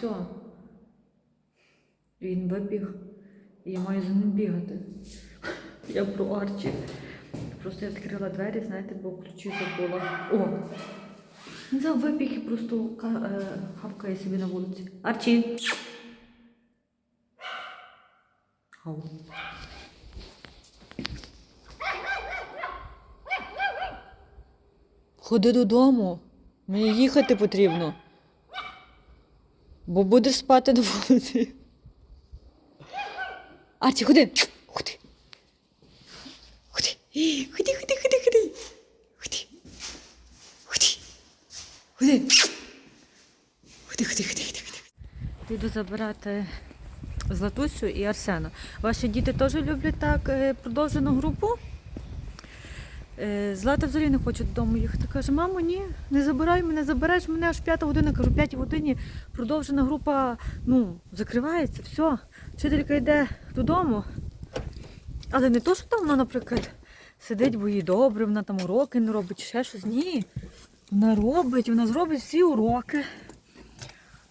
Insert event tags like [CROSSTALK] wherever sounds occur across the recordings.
все. Він вибіг, і я маю за ним бігати. Я про Арчі. Просто я відкрила двері, знаєте, бо ключі забула. О! Він за вибіг і просто е, хавкає собі на вулиці. Арчі! Ау. Ходи додому. Мені їхати потрібно. Бо будеш спати на вулиці. Арчі, ходи. Ходи. Ходи. Ходи, ходи, ходи, ходи. Ходи. Ходи. Ходи. Ходи, ходи, ходи, ходи, ходи. Піду забирати Златусю і Арсена. Ваші діти теж люблять так е, продовжену групу? Е, Злата взагалі не хоче додому їхати. Каже, мамо, ні, не забирай мене, забереш мене аж п'ята година. Кажу, п'ятій годині продовжена група ну, закривається, все. Вчителька йде додому. Але не то, що там вона, наприклад, сидить, бо їй добре, вона там уроки не робить, ще щось. Ні. Вона робить, вона зробить всі уроки.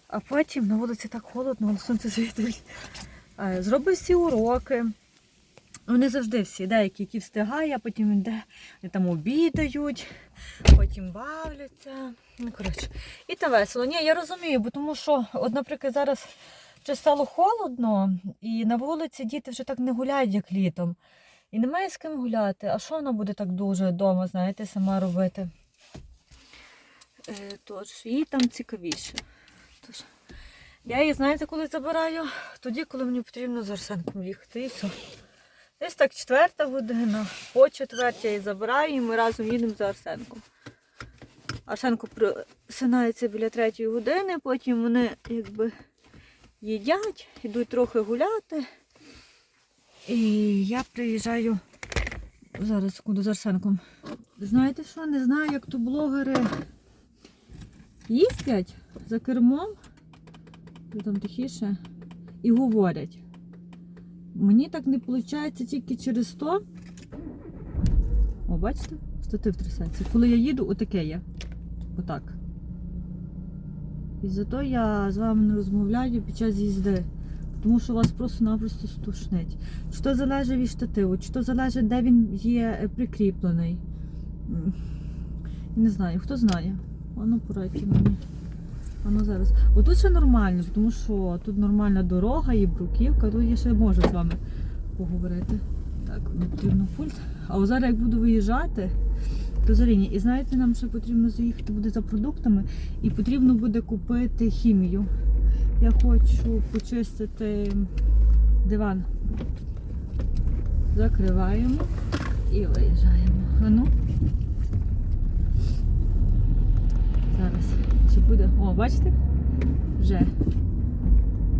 А потім на вулиці так холодно, але сонце світить. Е, Зробить всі уроки. Ну, не завжди всі, деякі, які встигає, а потім йде, вони там обідають, потім бавляться. Ну, коротше. І та весело. Ні, я розумію, бо тому що, от, наприклад, зараз вже стало холодно, і на вулиці діти вже так не гуляють, як літом. І немає з ким гуляти. А що вона буде так дуже вдома, знаєте, сама робити? Е, тож, їй там цікавіше. Тож, я її, знаєте, коли забираю? Тоді, коли мені потрібно з Арсенком їхати. І все. Десь так четверта година, по четвертій я її забираю і ми разом їдемо за Арсенком. Арсенко просинається біля третьої години, потім вони якби їдять, йдуть трохи гуляти. І я приїжджаю зараз секунду з Арсенком. Знаєте що? Не знаю, як то блогери їздять за кермом, там тихіше, і говорять. Мені так не виходить тільки через то. О, бачите? Статив трясеться. Коли я їду, отаке є. Отак. І зато я з вами не розмовляю під час їзди. Тому що вас просто-напросто стушнить. Чи то залежить від штативу, чи то залежить, де він є прикріплений. Не знаю, хто знає. Воно порадьте мені. Воно зараз. Отут ще нормально, тому що тут нормальна дорога і бруківка, тут я ще можу з вами поговорити. Так, мені потрібно пульт. А от зараз як буду виїжджати, то Зоріні, і знаєте, нам ще потрібно заїхати буде за продуктами і потрібно буде купити хімію. Я хочу почистити диван. Закриваємо і виїжджаємо. А ну. Зараз. Чи буде? О, бачите? Вже.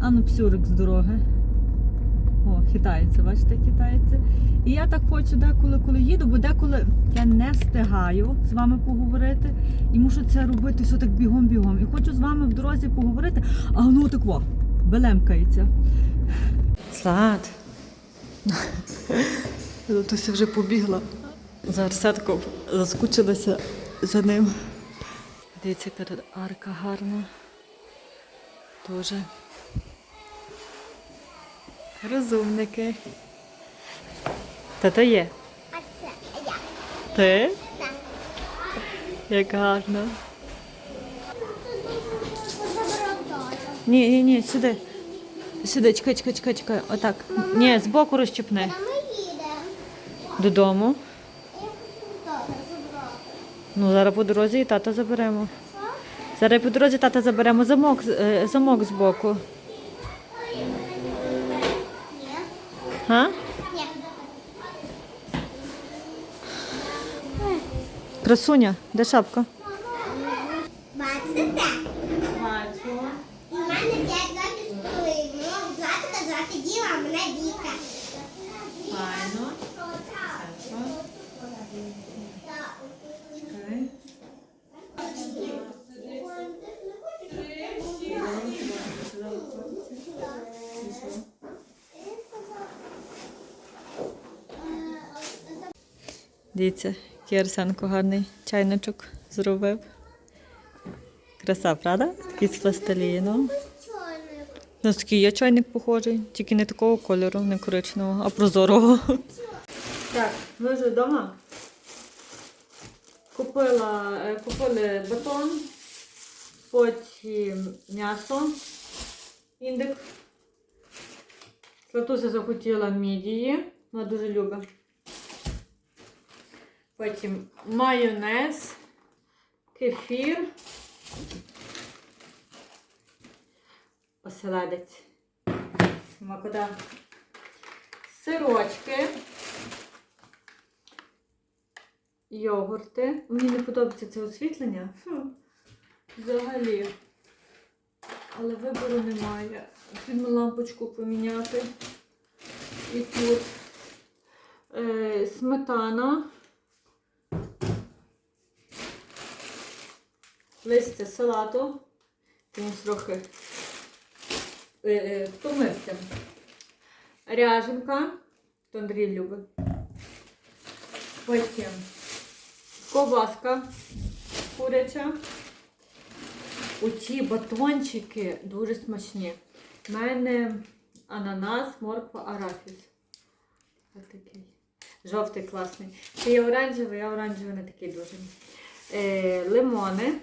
А ну псюрик з дороги. О, хитається, бачите, хитається. І я так хочу деколи, коли їду, бо деколи я не встигаю з вами поговорити і мушу це робити все так бігом-бігом. І хочу з вами в дорозі поговорити, а воно так во, белемкається. Слад. Златуся вже побігла. За Арсетком заскучилася за ним. Дивіться, яка тут арка гарна. Дуже. Розумники. Та то є. А це я. Ти? Так. Як гарно. Ні, ні, ні, сюди. Сюди, чекай, чекай, чекай, чекай. Отак. Ні, збоку розчіпни. Додому. Я хочу тата забрати. Ну, зараз по дорозі і тата заберемо. Зараз по дорозі тата заберемо замок, е, замок з боку. А? Красуня, де шапка? Бачите? Бачу. І в мене п'ять років з половиною. Злата казати діла, а мене Віка. Файно. Дивіться, який Арсенко гарний чайничок зробив. Краса, правда? Такий з пластиліну. У нас такий є чайник похожий, тільки не такого кольору, не коричневого, а прозорого. Так, ми вже вдома. Купила, е, купили батон, потім м'ясо, індик. Златуся захотіла мідії, вона дуже любить. Потім майонез, кефір, оселедець, макода, сирочки, йогурти. Мені не подобається це освітлення. Взагалі. Але вибору немає. Потрібно лампочку поміняти. І тут е, сметана. Листя салату. Він трохи е, е, втомився. Ряженка. То Андрій любить. Потім ковбаска куряча. Оці батончики дуже смачні. У мене ананас, морква, арахіс. Ось такий. Жовтий класний. Це є оранжевий, а оранжевий не такий дуже. Е, лимони.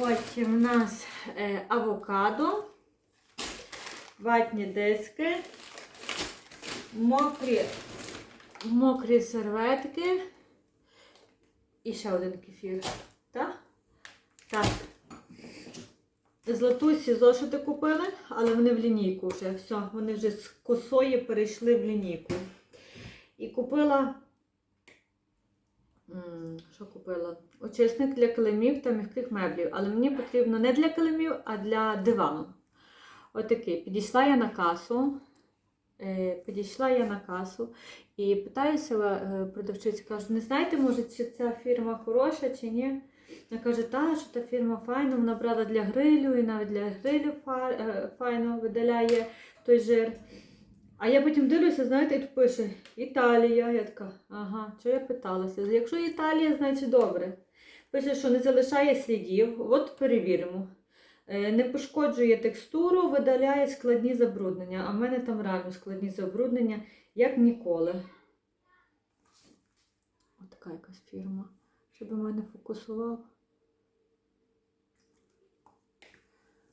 Потім у нас е, авокадо, ватні диски, мокрі, мокрі серветки і ще один кефір. Так? Так. Златусі зошити купили, але вони в лінійку вже. Все, вони вже з косої перейшли в лінійку. І купила. Що купила? Очисник для килимів та м'яких меблів. Але мені потрібно не для килимів, а для дивану. Отакий. Підійшла я на касу. Е, Підійшла я на касу і питаюся е, продавчиці, кажу, не знаєте, може, чи ця фірма хороша, чи ні? Вона каже, та, що та фірма файна, вона брала для грилю, і навіть для грилю е, файно видаляє той жир. А я потім дивлюся, знаєте, і тут пише Італія. Я така, ага, що я питалася? Якщо Італія, значить добре. Пише, що не залишає слідів, от перевіримо. Е, Не пошкоджує текстуру, видаляє складні забруднення. А в мене там реально складні забруднення, як ніколи. Ось така якась фірма. Щоб у мене фокусував.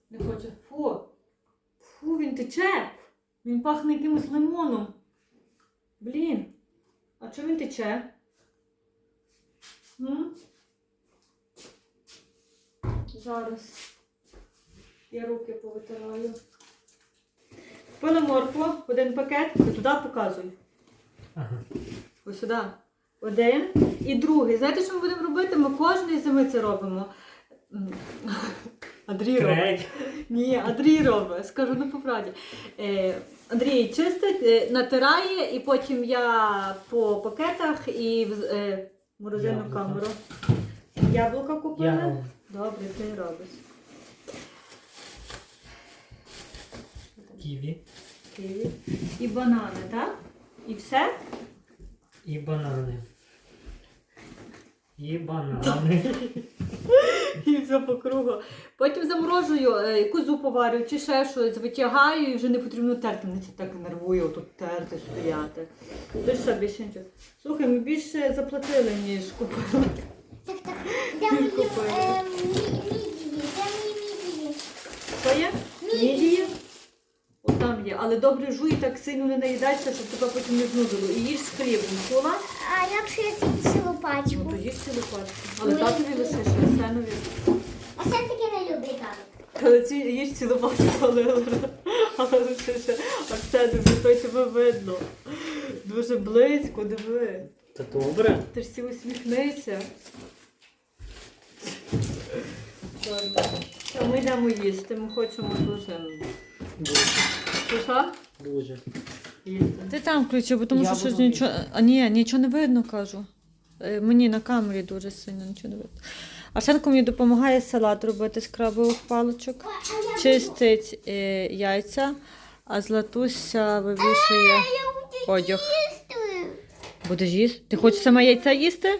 Не хоче. Фу. Фу, він тече. Він пахне якимось лимоном. Блін. А чому він тече? М? Зараз. Я руки повитираю. Моркву, один пакет, ти туди показуй. Ага. Ось сюди. Один і другий. Знаєте, що ми будемо робити? Ми кожної зими це робимо. [LAUGHS] Андрій робить. Треть. Ні, Андрій робить. Скажу ну по правді. Е, Андрій чистить, е, натирає, і потім я по пакетах і в е, морозильну Яблука. камеру. Яблука купили? Я роблю. Добре, ти робиш. Ківі Києві. І банани, так? І все? і банани. І банани. [LAUGHS] [LAUGHS] [LAUGHS] І все по кругу. Потім заморожую, козу якусь зупу варю чи ще щось, витягаю і вже не потрібно терти. Мене це так нервує, отут терти, стояти. Ти що, більше нічого? Слухай, ми більше заплатили, ніж купили. Так, так. Де мені Купили. е, мідії? Де мені мідії? Що є? Мідії? Є. Але добре жуй, так сильно не наїдайся, щоб тебе потім не знудило. І їж з хлібом. Чула? А якщо я з'їм цілу Ну, то їж цілу пачку. Але Ну, татові я- лише ще сенові. А сам таки не любить тату. Але ці їж цілу пачку, але, але лише ще Арсенові, то тебе видно. Дуже близько, диви. Та добре. Ти ж всі усміхнися. Та Ми йдемо їсти, ми хочемо дуже. Дуже. Дуже. Їсти. Ти там включи, бо тому Я що щось буду нічого. А ні, нічого не видно, кажу. Е, Мені на камері дуже сильно нічого не видно. Арсенко мені допомагає салат робити з крабових паличок, чистить е, яйця, а Златуся вивішує одяг. їсти. Будеш їсти? Ти хочеш саме яйця їсти?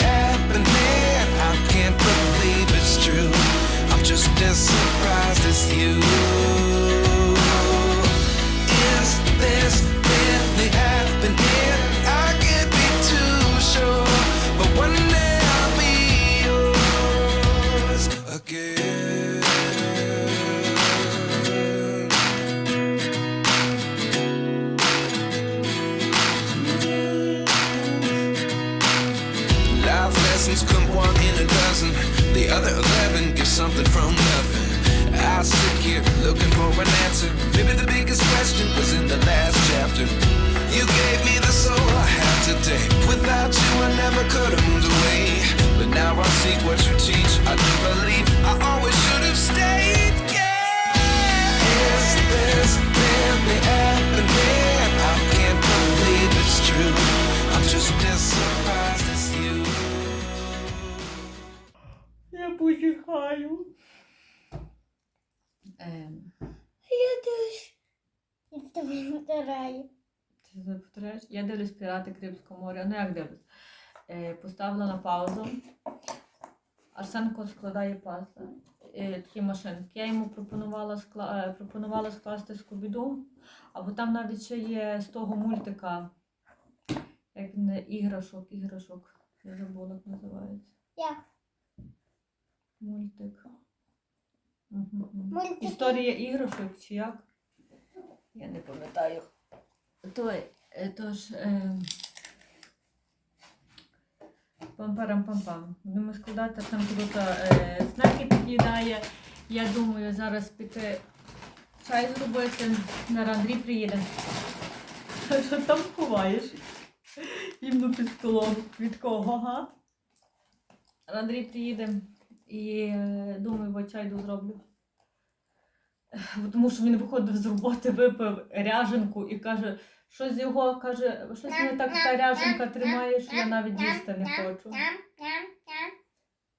just as surprised as you. Now I see what you teach. I do believe I always should have stayed. Yeah. Is this really happening? I can't believe it's true. I'm just as surprised as you. Я позіхаю. Ем, Я теж. Я тебе втираю. ти це повторяєш? Я дивлюсь пірати Карибського моря. Ну як дивлюсь? Е, поставила на паузу. Арсенко складає пазли. Е, такі машинки. Я йому пропонувала, скла... е, пропонувала скласти скобіду, або там навіть ще є з того мультика, як не іграшок, іграшок. Я забула, як називається. Як? Мультик. Мультики? Історія іграшок чи як? Я не пам'ятаю. Той, е, тож. Е... Пам-парам-пам-пам. Будемо складати там круто е, знаки під'їдає. Я думаю, зараз піти чай зробити. Зараз Андрій приїде. Що там ховаєш? Іменно під столом. Від кого, га? Андрій приїде і е, думаю, бо чай зроблю. Тому що він виходив з роботи, випив ряженку і каже, що з його каже, щось не так та ряженка тримає, що я навіть їсти не хочу.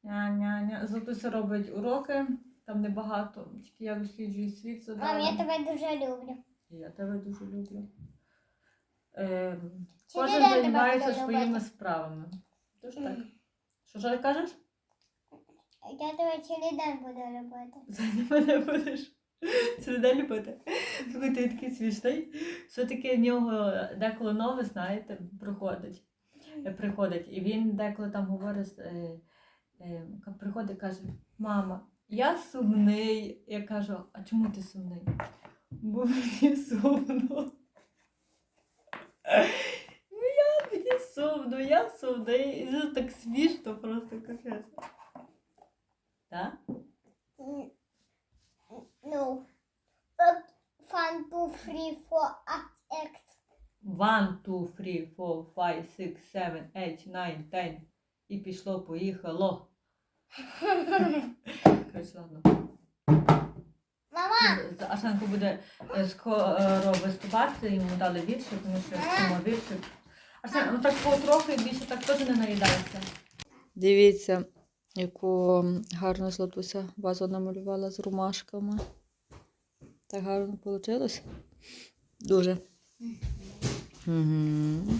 Ня-ня-ня. Златуся робить уроки, там небагато, тільки я досліджую світ Мам, я тебе дуже люблю. Я тебе дуже люблю. Е, кожен ти займається своїми любити? справами. Тож так. Що ж кажеш? Я тебе цілий день буду любити. Не мене будеш. Це не любити. Слухайте, він такий смішний. Все-таки в нього деколи нове, знаєте, приходить. Приходить. І він деколи там говорить, е, е, приходить і каже, мама, я сумний. Я кажу, а чому ти сумний? Бо мені сумно. Ну я мені сумно, я сумний. І це так смішно, просто капець. Так? М, Ну. Fun, two, three, four, X. One, two, three, four, five, six, seven, eight, nine, ten. І пішло, поїхало. Ладно. Мама, Арсенко буде е, скоро виступати, йому дали віршик, тому що я віршик. Арсен, ну так потрохи більше так теж не наїдається. Дивіться, яку гарно златуся базу намалювала з ромашками. Так гарно вийшло. Дуже. Угу.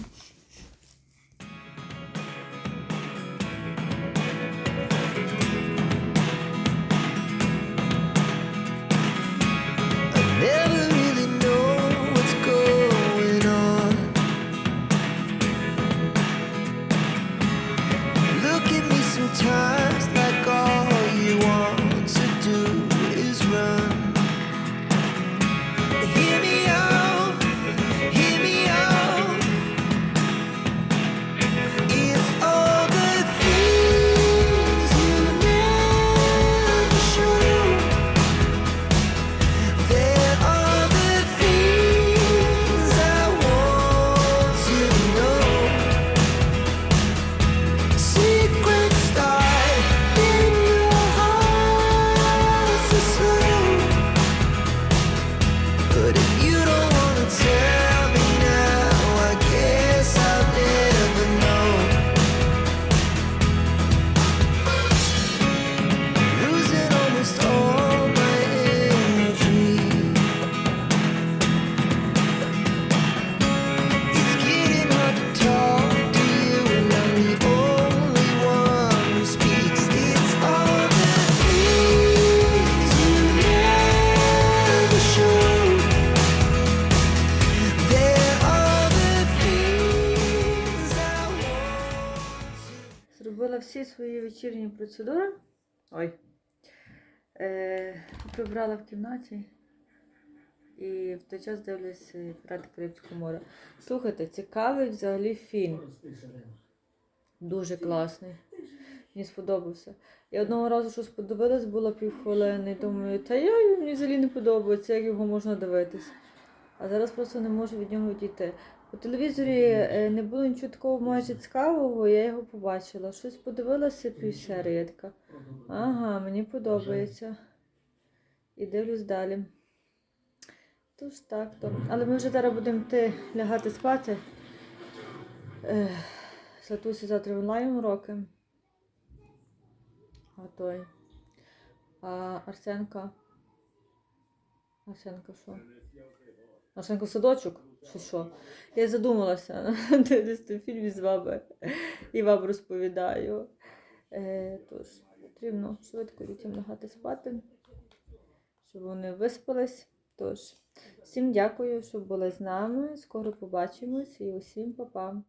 Вечірні процедури. Ой. Е, прибрала в кімнаті. І в той час дивлюсь е, «Пірати Карибського моря. Слухайте, цікавий взагалі фільм. Дуже класний. Мені сподобався. Я одного разу щось подивилась, було півхвилини. Думаю, та я мені взагалі не подобається, як його можна дивитись. А зараз просто не можу від нього дійти. По телевізорі е, не було нічого такого майже цікавого, я його побачила. Щось подивилася півсерії, я така. Ага, мені подобається. І дивлюсь далі. Тож так, то. Але ми вже зараз будемо йти лягати спати. Ех, завтра онлайн уроки. А той. А Арсенка. Арсенка що? Арсенка в садочок? Чи що? Я задумалася [LAUGHS] дивлюсь той фільм з вами і вам розповідаю. Е, тож, потрібно швидко дітям лягати спати, щоб вони виспались. Тож, всім дякую, що були з нами. Скоро побачимось і усім па-па.